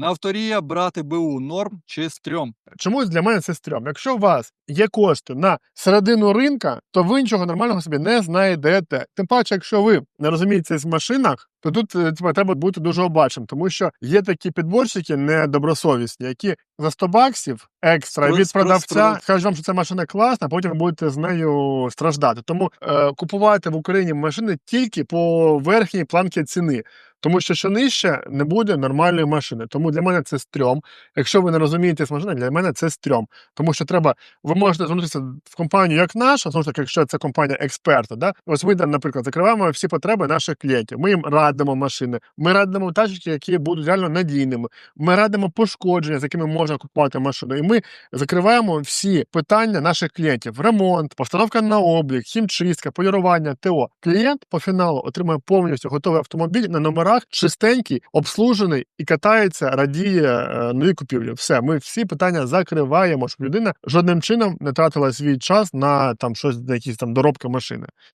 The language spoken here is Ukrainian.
На авторія брати БУ норм чи стрьом? Чомусь для мене це стрьом. Якщо у вас є кошти на середину ринка, то ви нічого нормального собі не знайдете. Тим паче, якщо ви не розумієтеся в машинах, то тут е, треба бути дуже обачним, тому що є такі підборщики недобросовісні, які за 100 баксів екстра від продавця кажуть вам, що ця машина класна, а потім будете з нею страждати. Тому е, купувати в Україні машини тільки по верхній планці ціни. Тому що що нижче не буде нормальної машини. Тому для мене це стрьом. Якщо ви не розумієте з машини, для мене це стрьом. Тому що треба, ви можете звернутися в компанію як наша, знову ж таки, якщо це компанія експерта, да? ось ми, наприклад, закриваємо всі потреби наших клієнтів. Ми їм радимо машини, ми радимо тачки, які будуть реально надійними. Ми радимо пошкодження, з якими можна купувати машину. І ми закриваємо всі питання наших клієнтів: ремонт, постановка на облік, хімчистка, полірування, ТО. Клієнт по фіналу отримує повністю готовий автомобіль на номерах, чистенький, обслужений і катається, радіє е, новій купівлі. Все, ми всі питання закриваємо, щоб людина жодним чином не тратила свій час на там щось, на якісь там доробки машини.